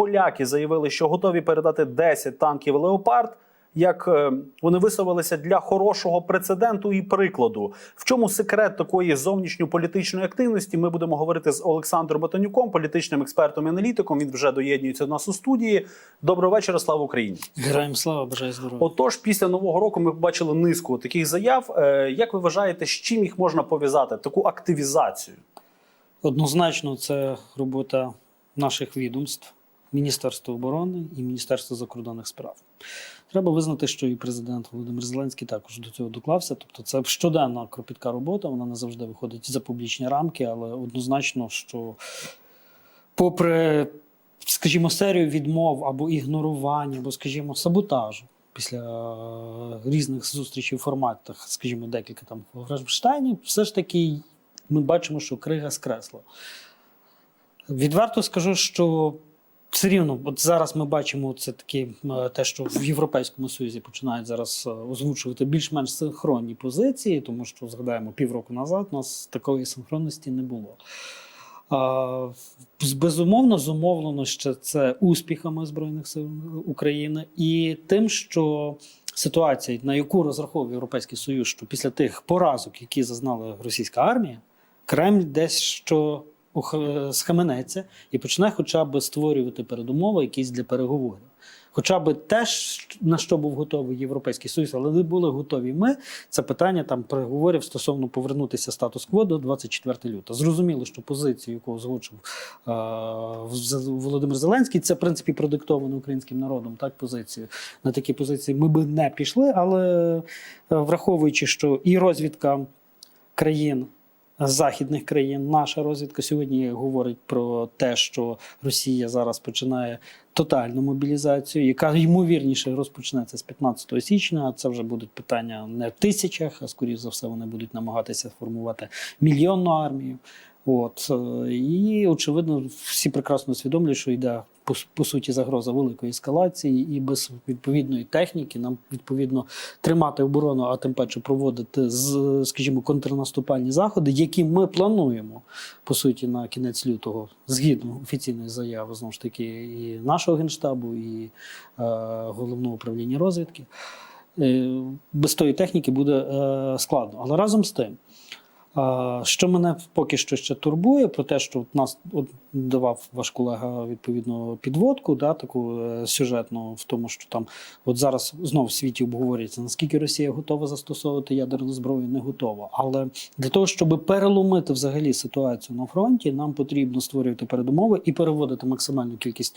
поляки заявили, що готові передати 10 танків Леопард. Як е, вони висловилися для хорошого прецеденту і прикладу, в чому секрет такої зовнішньополітичної активності? Ми будемо говорити з Олександром Ботанюком, політичним експертом і аналітиком. Він вже доєднується до нас у студії. Доброго вечора, слава Україні! Героям слава, бажаю здоров'я. Отож, після нового року ми побачили низку таких заяв. Е, Як ви вважаєте, з чим їх можна пов'язати? Таку активізацію? Однозначно, це робота наших відомств, Міністерства оборони і Міністерства закордонних справ. Треба визнати, що і президент Володимир Зеленський також до цього доклався. Тобто, це щоденна кропітка робота. Вона не завжди виходить за публічні рамки, але однозначно, що попри, скажімо, серію відмов або ігнорування, або, скажімо, саботажу. Після е, різних зустрічей в форматах, скажімо, декілька там в Гражбштайні, все ж таки ми бачимо, що крига скресла. Відверто скажу, що все рівно, от зараз ми бачимо це такі е, те, що в Європейському Союзі починають зараз е, озвучувати більш-менш синхронні позиції, тому що згадаємо півроку назад у нас такої синхронності не було. Безумовно, зумовлено ще це успіхами Збройних сил України і тим, що ситуація, на яку розраховує Європейський Союз, що після тих поразок, які зазнала російська армія, Кремль десь що схаменеться і почне хоча б створювати передумови якісь для переговорів. Хоча б те, на що був готовий Європейський Союз, але не були готові ми. Це питання там переговорів стосовно повернутися статус-кво до 24 лютого. Зрозуміло, що позицію, яку озвучив е, Володимир Зеленський, це в принципі продиктовано українським народом. Так, позицію на такі позиції ми би не пішли, але е, враховуючи, що і розвідка країн. Західних країн наша розвідка сьогодні говорить про те, що Росія зараз починає тотальну мобілізацію, яка ймовірніше розпочнеться з 15 січня. Це вже будуть питання не в тисячах, а скоріш за все вони будуть намагатися формувати мільйонну армію. От е, і очевидно, всі прекрасно усвідомлюють, що йде по, по суті загроза великої ескалації, і без відповідної техніки нам відповідно тримати оборону, а тим паче проводити з, скажімо, контрнаступальні заходи, які ми плануємо по суті на кінець лютого, згідно офіційної заяви, знову ж таки, і нашого генштабу, і е, головного управління розвідки. Е, без тої техніки буде е, складно. Але разом з тим, а, Що мене поки що ще турбує, про те, що от нас от давав ваш колега відповідно підводку, да, таку е, сюжетну, в тому, що там от зараз знов в світі обговорюється, наскільки Росія готова застосовувати ядерну зброю, не готова. Але для того, щоб переломити взагалі ситуацію на фронті, нам потрібно створювати передумови і переводити максимальну кількість,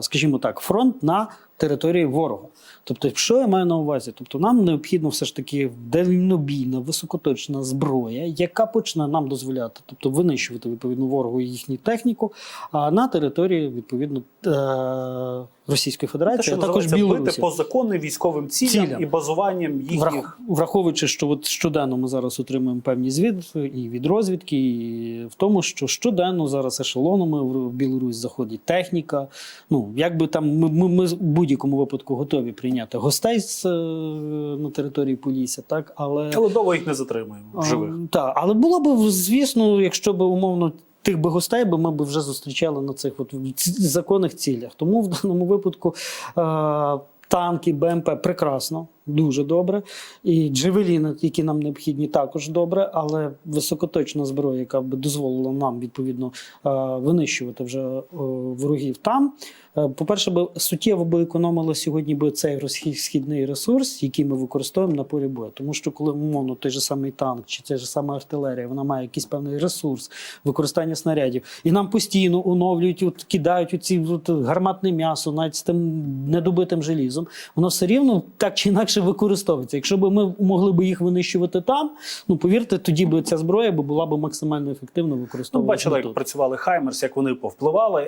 скажімо так, фронт на території ворога. Тобто, що я маю на увазі? Тобто, нам необхідно все ж таки дальнобійна, високоточна зброя, яка почне нам дозволяти, тобто винищувати відповідно ворогу і їхню техніку, на території відповідно е- Російської Те, Федерації, що а також Білорусі. по закону військовим цілям, Цілям. і базуванням їхніх. Врах- Враховуючи, що от щоденно ми зараз отримуємо певні звідки і від розвідки, і в тому, що щоденно зараз ешелонами в Білорусь заходить техніка. Ну як би там ми, ми, ми в будь-якому випадку готові прийняти гостей з, е, на території Полісся, так але Але довго їх не затримуємо живих. так, але було б, звісно, якщо б умовно. Тих би гостей би ми б вже зустрічали на цих от законних цілях. Тому в даному випадку е, танки, БМП прекрасно, дуже добре. І джевеліни, які нам необхідні, також добре, але високоточна зброя, яка б дозволила нам відповідно е, винищувати вже е, ворогів там. Е, По-перше, би суттєво би економили сьогодні би цей розхідний ресурс, який ми використовуємо на полі бою. Тому що коли умовно той же самий танк чи той же сама артилерія, вона має якийсь певний ресурс використання снарядів, і нам постійно оновлюють, от, кидають оці от, гарматне м'ясо, навіть з тим недобитим желізом, воно все рівно так чи інакше використовується. Якщо б ми могли б їх винищувати там, ну повірте, тоді б ця зброя була б максимально ефективно Ну, використовуватися. бачили, як працювали Хаймерс, як вони повпливали.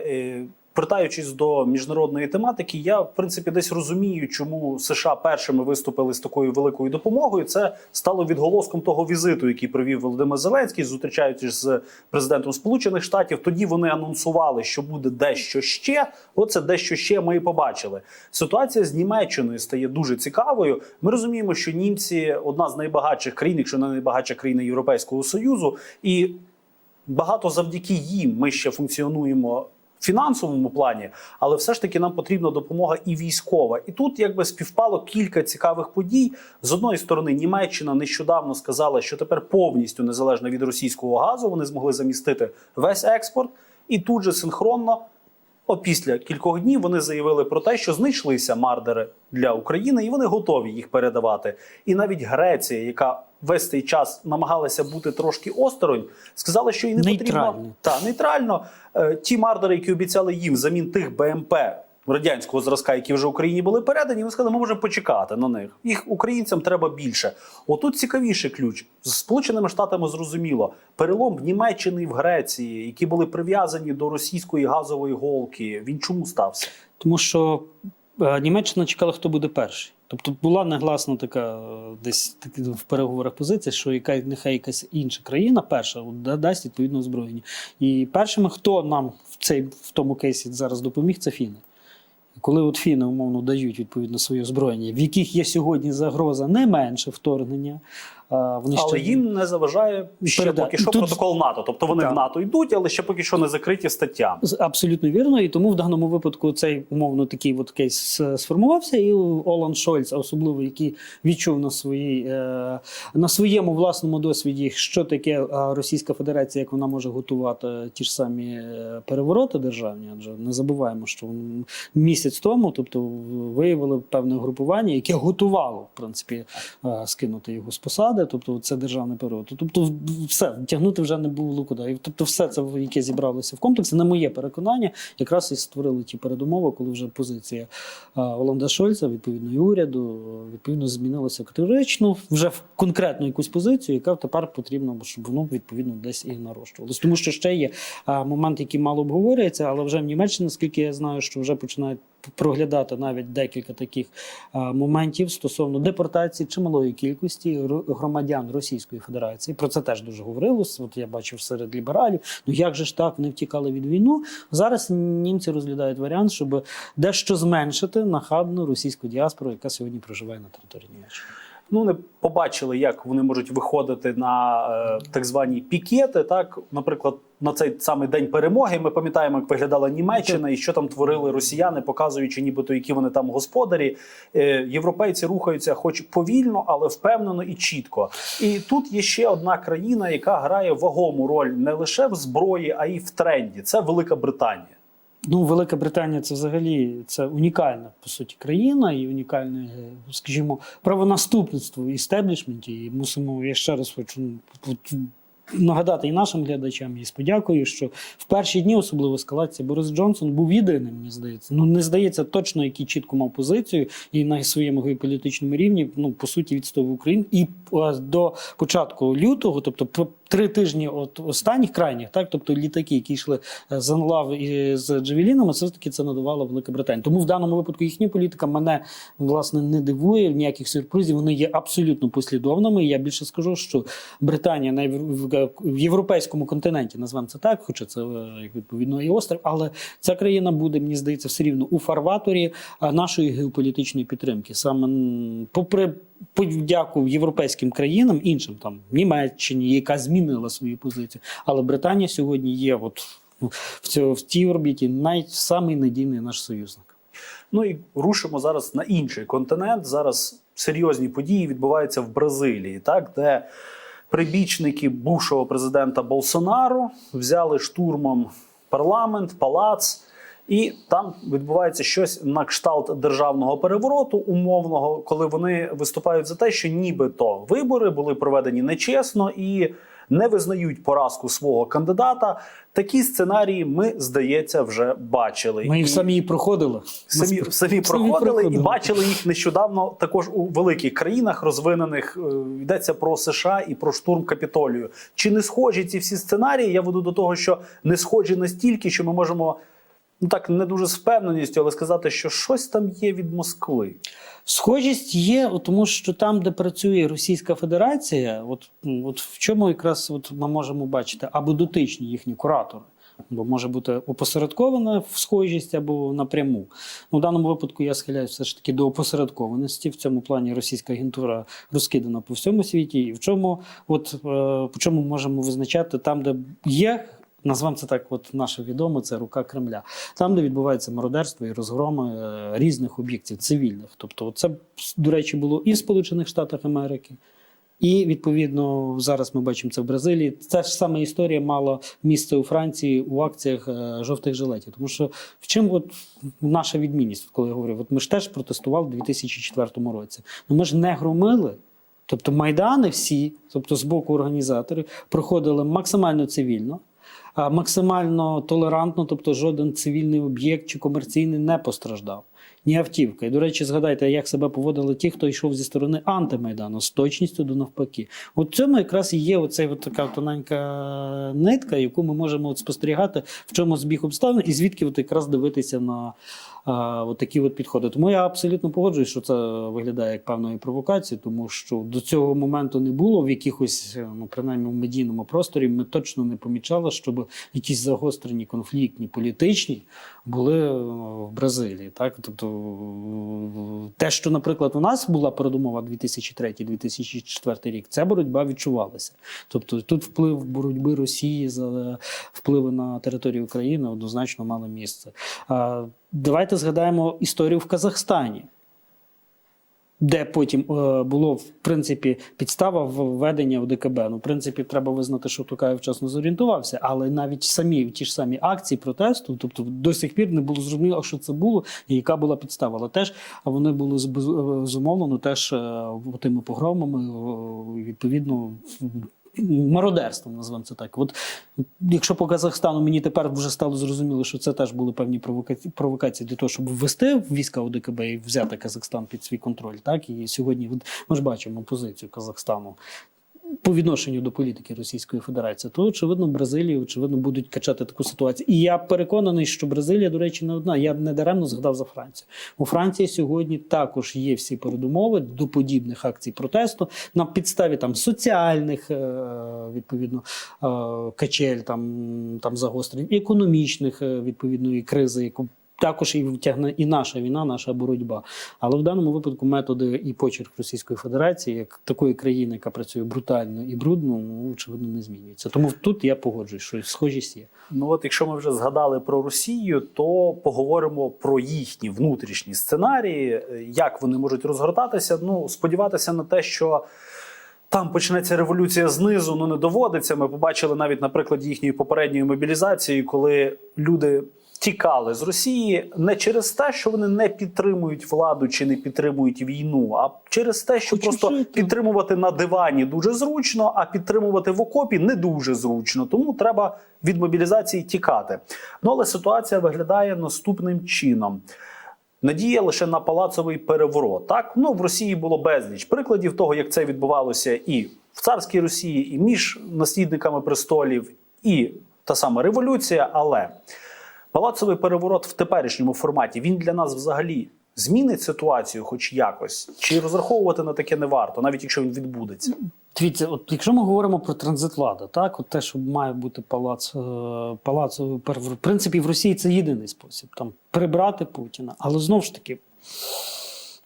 Вертаючись до міжнародної тематики, я в принципі десь розумію, чому США першими виступили з такою великою допомогою. Це стало відголоском того візиту, який провів Володимир Зеленський, зустрічаючись з президентом Сполучених Штатів. Тоді вони анонсували, що буде дещо ще. Оце дещо ще ми і побачили. Ситуація з Німеччиною стає дуже цікавою. Ми розуміємо, що німці одна з найбагатших країн, якщо не найбагатша країна Європейського союзу, і багато завдяки їм ми ще функціонуємо фінансовому плані, але все ж таки нам потрібна допомога і військова. І тут якби співпало кілька цікавих подій. З одної сторони, Німеччина нещодавно сказала, що тепер повністю незалежно від російського газу вони змогли замістити весь експорт, і тут же синхронно. Опісля кількох днів вони заявили про те, що знайшлися мардери для України, і вони готові їх передавати. І навіть Греція, яка весь цей час намагалася бути трошки осторонь, сказала, що їй не потрібно та нейтрально. Е, ті мардери, які обіцяли їм взамін тих БМП радянського зразка, які вже Україні були передані, вони сказали, ми можемо почекати на них. Їх українцям треба більше. Отут цікавіший ключ з Сполученими Штатами зрозуміло. Перелом в Німеччини і в Греції, які були прив'язані до російської газової голки. Він чому стався? Тому що е, Німеччина чекала, хто буде перший. Тобто була негласна така е, десь такі в переговорах позиція, що яка нехай якась інша країна перша дасть відповідне озброєння. І першими, хто нам в цей в тому кейсі зараз допоміг, це фіни. Коли от фіни умовно дають відповідно своє озброєння, в яких є сьогодні загроза не менше вторгнення, вони Але ще їм не заважає ще Переда- поки що Тут- протокол НАТО. Тобто вони Так. в НАТО йдуть, але ще поки що не закриті статтями. З- Абсолютно вірно, і тому в даному випадку цей умовно такий от кейс сформувався. І Олан Шольц, особливо який відчув на своїй е, на своєму власному досвіді, що таке Російська Федерація, як вона може готувати ті ж самі е, перевороти державні. Адже не забуваємо, що місяць тому, тобто виявили певне групування, яке готувало в принципі е, скинути його з посади. Тобто, це державний переворот. Тобто, все тягнути вже не було куди. Тобто, все це яке зібралося в комплексі, на моє переконання, якраз і створили ті передумови, коли вже позиція е, Оланда Шольца, відповідно і уряду, відповідно змінилася категорично вже в конкретну якусь позицію, яка тепер потрібно, щоб воно відповідно десь і нарощувалось. Тому що ще є е, момент, який мало обговорюється, але вже в Німеччині, наскільки я знаю, що вже починають проглядати навіть декілька таких е, моментів стосовно депортації чималої кількості громадян Російської Федерації. Про це теж дуже говорилось. От я бачив серед лібералів. Ну як же ж так вони втікали від війну? Зараз німці розглядають варіант, щоб дещо зменшити нахабну російську діаспору, яка сьогодні проживає на території Німеччини. Ну, не побачили, як вони можуть виходити на е, так звані пікети. Так, наприклад, на цей самий день перемоги ми пам'ятаємо, як виглядала Німеччина і що там творили росіяни, показуючи, нібито які вони там господарі. Е, європейці рухаються, хоч повільно, але впевнено і чітко. І тут є ще одна країна, яка грає вагому роль не лише в зброї, а й в тренді. Це Велика Британія. Ну, Велика Британія це взагалі це унікальна по суті країна і унікальне, скажімо, правонаступництво істеблішменті. І мусимо я ще раз хочу нагадати і нашим глядачам, і з подякою, що в перші дні, особливо ескалації, Борис Джонсон був єдиним, мені здається. Ну не здається точно, який чітко мав позицію і на своєму геополітичному рівні, ну по суті, відстоював Україну. І до початку лютого, тобто три тижні от останніх крайніх, так тобто літаки, які йшли е, з Анлав і з Джавелінами, все ж таки це надавала Велика Британія. Тому в даному випадку їхня політика мене власне не дивує ніяких сюрпризів. Вони є абсолютно послідовними. Я більше скажу, що Британія на євро- в- європейському континенті, назвемо це так, хоча це е, як відповідно і острів, але ця країна буде, мені здається, все рівно у фарваторі нашої геополітичної підтримки. Саме попри подяку європейським країнам, іншим там Німеччині, яка змінила свою позицію. Але Британія сьогодні є, от ну, в цьому в тій орбіті, самий надійний наш союзник. Ну і рушимо зараз на інший континент. Зараз серйозні події відбуваються в Бразилії, так де прибічники бувшого президента Болсонару взяли штурмом парламент, палац. І там відбувається щось на кшталт державного перевороту умовного, коли вони виступають за те, що нібито вибори були проведені нечесно і не визнають поразку свого кандидата. Такі сценарії ми, здається, вже бачили. Ми їх самі проходили. самі, самі Самі проходили і бачили їх нещодавно також у великих країнах розвинених. Е, Йдеться про США і про штурм Капітолію. Чи не схожі ці всі сценарії? Я веду до того, що не схожі настільки, що ми можемо. Ну так не дуже з впевненістю, але сказати, що щось там є від Москви. Схожість є, тому що там, де працює Російська Федерація, от, от в чому якраз от ми можемо бачити або дотичні їхні куратори. Бо може бути опосередкована схожість або напряму. Ну, в даному випадку я схиляюся все ж таки до опосередкованості. В цьому плані російська агентура розкидана по всьому світі. І в чому, от, е, по чому можемо визначати там, де є Назвемо це так, от наше відоме, це рука Кремля. Там, де відбувається мародерство і розгроми е, різних об'єктів цивільних. Тобто, це, до речі, було і в Сполучених Штатах Америки, і відповідно зараз ми бачимо це в Бразилії. Ця ж сама історія мала місце у Франції у акціях е, жовтих жилетів. Тому що в чим от наша відмінність, коли я говорю, от ми ж теж протестували в 2004 році. Ну ми ж не громили. Тобто майдани всі, тобто з боку організаторів, проходили максимально цивільно, максимально толерантно, тобто жоден цивільний об'єкт чи комерційний не постраждав. Ні автівка. І, до речі, згадайте, як себе поводили ті, хто йшов зі сторони антимайдану з точністю до навпаки. От цьому якраз і є оцей от така тоненька нитка, яку ми можемо от спостерігати, в чому збіг обставин, і звідки от якраз дивитися на а, от такі от підходи. Тому я абсолютно погоджуюсь, що це виглядає як певної провокації, тому що до цього моменту не було в якихось, ну принаймні в медійному просторі, ми точно не помічали, щоб якісь загострені конфліктні політичні були е, в Бразилії. Так, тобто е, те, що, наприклад, у нас була передумова 2003-2004 рік, ця боротьба відчувалася. Тобто тут вплив боротьби Росії за впливи на територію України однозначно мало місце. Давайте згадаємо історію в Казахстані. Де потім е, було в принципі підстава введення в ДКБ. Ну, в принципі, треба визнати, що Тукаєв вчасно зорієнтувався, але навіть самі ті ж самі акції протесту, тобто до сих пір не було зрозуміло, що це було і яка була підстава. Але теж вони були з- зумовлено теж е, тими погромами, е, відповідно. Мародерством назвемо це так. От якщо по Казахстану мені тепер вже стало зрозуміло, що це теж були певні провокації, провокації для того, щоб ввести війська ОДКБ і взяти Казахстан під свій контроль. Так і сьогодні ми ж бачимо позицію Казахстану по відношенню до політики Російської Федерації, то очевидно, Бразилії, очевидно, будуть качати таку ситуацію. І я переконаний, що Бразилія, до речі, не одна. Я не даремно згадав за Францію. У Франції сьогодні також є всі передумови до подібних акцій протесту на підставі там соціальних е, відповідно е, качель, там, там загострень, економічних е, відповідної кризи, яку також і втягне і наша війна, наша боротьба. Але в даному випадку методи і почерк Російської Федерації, як такої країни, яка працює брутально і брудно, ну, очевидно, не змінюється. Тому тут я погоджуюсь, що схожість є. Ну от якщо ми вже згадали про Росію, то поговоримо про їхні внутрішні сценарії, е, як вони можуть розгортатися. Ну, сподіватися на те, що. Там почнеться революція знизу, ну не доводиться. Ми побачили навіть на прикладі їхньої попередньої мобілізації, коли люди тікали з Росії не через те, що вони не підтримують владу чи не підтримують війну, а через те, що Хочуть просто жити. підтримувати на дивані дуже зручно, а підтримувати в окопі не дуже зручно. Тому треба від мобілізації тікати. Ну але ситуація виглядає наступним чином. Надія лише на палацовий переворот. Так, ну в Росії було безліч прикладів того, як це відбувалося і в царській Росії, і між наслідниками престолів, і та сама революція. Але палацовий переворот в теперішньому форматі він для нас взагалі змінить ситуацію, хоч якось, чи розраховувати на таке не варто, навіть якщо він відбудеться. Дивіться, от якщо ми говоримо про транзит влади, так от те, що має бути палац, е, палацовий переворот, в принципі, в Росії це єдиний спосіб там прибрати Путіна. Але знову ж таки,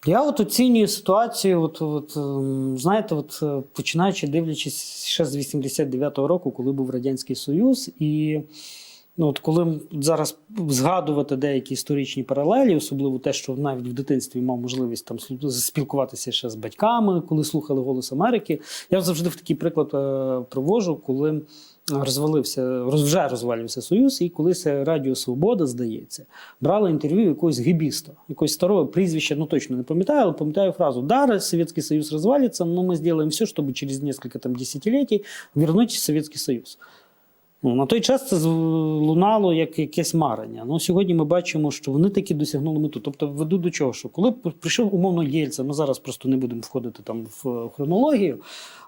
я от оцінюю ситуацію, от, от ем, знаєте, от е, починаючи дивлячись ще з 89-го року, коли був Радянський Союз, і ну, от коли зараз згадувати деякі історичні паралелі, особливо те, що навіть в дитинстві мав можливість там спілкуватися ще з батьками, коли слухали голос Америки, я завжди в такий приклад е, привожу, коли розвалився, роз, вже розвалювався Союз, і колись Радіо Свобода, здається, брала інтерв'ю якогось гібіста, якогось старого прізвища, ну точно не пам'ятаю, але пам'ятаю фразу «Да, Советский Союз развалится, но мы сделаем все, чтобы через несколько там десятилетий вернуть Советский Союз». Ну, на той час це лунало як якесь марення. Ну, сьогодні ми бачимо, що вони таки досягнули мету. Тобто, веду до чого, що коли прийшов умовно Єльця, ми зараз просто не будемо входити там в е, хронологію,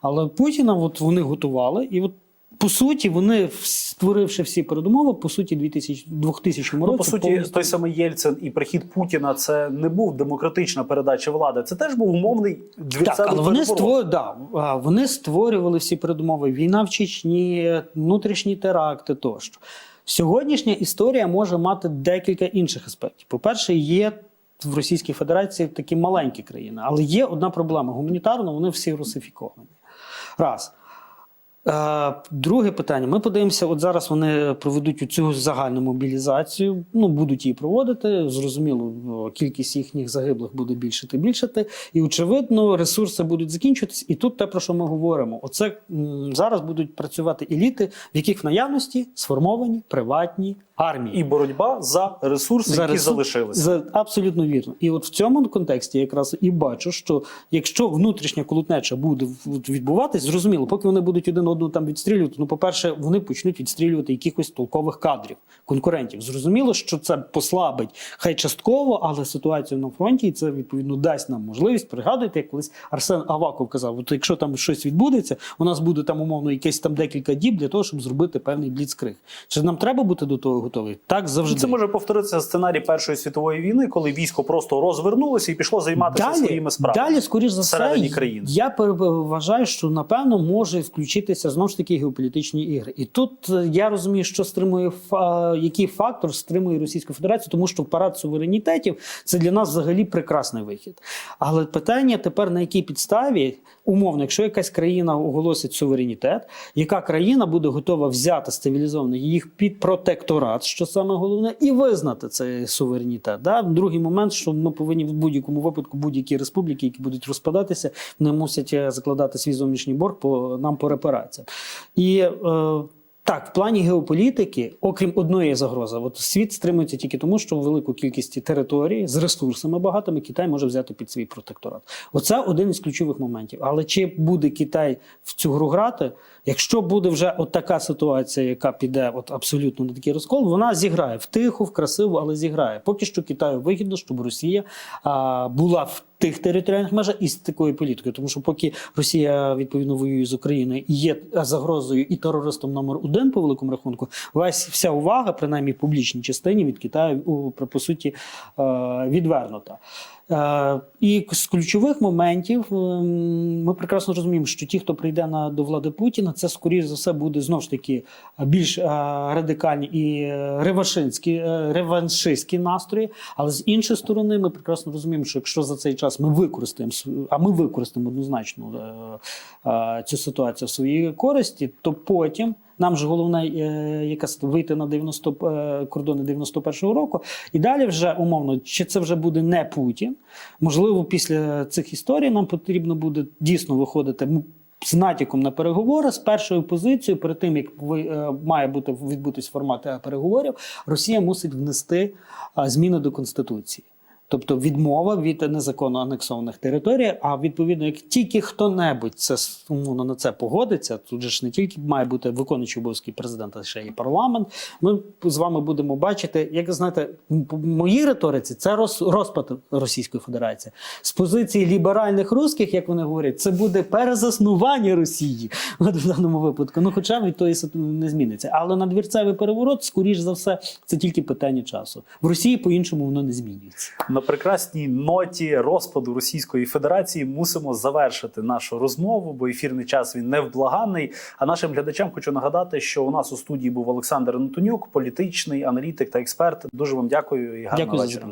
але Путіна от вони готували, і от по суті, вони, створивши всі передумови, по суті, 2000, 2000 році. Ну, по суті, повністю- той самий Єльцин і прихід Путіна це не був демократична передача влади. Це теж був умовний Так, але вони, переворот. створ... да, вони створювали всі передумови: війна в Чечні, внутрішні теракти тощо. Сьогоднішня історія може мати декілька інших аспектів. По-перше, є в Російській Федерації такі маленькі країни, але є одна проблема: гуманітарно вони всі русифіковані. Раз. Е, Друге питання. Ми подивимося, от зараз вони проведуть цю загальну мобілізацію. Ну, будуть її проводити. Зрозуміло, кількість їхніх загиблих буде більшити, більшити. І, очевидно, ресурси будуть закінчуватись. І тут те, про що ми говоримо. Оце зараз будуть працювати еліти, в яких в наявності сформовані приватні армії. І боротьба за ресурси, За які ресурс- залишилися. За, абсолютно вірно. І от в цьому контексті я якраз і бачу, що якщо внутрішня колотнеча буде відбуватись, зрозуміло, поки вони будуть один одного там відстрілювати, ну, по-перше, вони почнуть відстрілювати якихось толкових кадрів, конкурентів. Зрозуміло, що це послабить хай частково, але ситуацію на фронті, і це відповідно дасть нам можливість. Пригадуйте, як колись Арсен Аваков казав: от якщо там щось відбудеться, у нас буде там умовно якесь там декілька діб для того, щоб зробити певний бліцкриг. Чи нам треба бути до того готові? Так завжди. Це може повторитися сценарій Першої світової війни, коли військо просто розвернулося і пішло займатися своїми справами. Далі, скоріш за все, країни. я вважаю, що напевно може включитися знову ж таки геополітичні ігри. І тут е, я розумію, що стримує який фактор стримує Російську Федерацію, тому що парад суверенітетів це для нас взагалі прекрасний вихід. Але питання тепер на якій підставі, умовно, якщо якась країна оголосить суверенітет, яка країна буде готова взяти з цивілізованих їх під протекторат, що саме головне, і визнати цей суверенітет. Да? Другий момент, що ми повинні в будь-якому випадку будь-які республіки, які будуть розпадатися, не мусять е, закладати свій зовнішній борг по нам по репараціям. І е, так, в плані геополітики, окрім одної загрози, от світ стримується тільки тому, що велику кількість територій з ресурсами багатими Китай може взяти під свій протекторат. Оце один із ключових моментів. Але чи буде Китай в цю гру грати? Якщо буде вже от така ситуація, яка піде от абсолютно на такий розкол, вона зіграє втиху, в красиву, але зіграє. Поки що Китаю вигідно, щоб Росія а, була в тих територіальних межах і з такою політикою. Тому що поки Росія відповідно воює з Україною є загрозою і терористом номер один по великому рахунку, весь вся увага, принаймні в публічній частині від Китаю у, по суті відвернута. І з ключових моментів ем, ми прекрасно розуміємо, що ті, хто прийде на до влади Путіна, це скоріш за все буде знову ж таки більш е, радикальні і е, реваншистські, е, реваншистські настрої. Але з іншої сторони, ми прекрасно розуміємо, що якщо за цей час ми використаємо а ми використаємо однозначно цю ситуацію в своїй користі, то потім. Нам ж головне якась вийти на 90 е, кордони 91-го року, і далі вже умовно, чи це вже буде не Путін. Можливо, після цих історій нам потрібно буде дійсно виходити з натяком на переговори з першою позицією, перед тим як ви, е, має бути відбутись формат е, переговорів, Росія мусить внести е, зміни до конституції. Тобто відмова від незаконно анексованих територій. А відповідно, як тільки хто-небудь це умовно на це погодиться, тут же ж не тільки має бути виконуючий обов'язки президента, а ще й парламент. Ми з вами будемо бачити, як знаєте, по моїй риториці це роз, розпад Російської Федерації з позиції ліберальних русських, як вони говорять, це буде перезаснування Росії в даному випадку. Ну, хоча від тої не зміниться. Але надвірцевий переворот, скоріш за все, це тільки питання часу. В Росії по-іншому воно не змінюється. На прекрасній ноті розпаду Російської Федерації мусимо завершити нашу розмову, бо ефірний час він невблаганний. А нашим глядачам хочу нагадати, що у нас у студії був Олександр Антонюк, політичний аналітик та експерт. Дуже вам дякую і гарного Дякую вечора.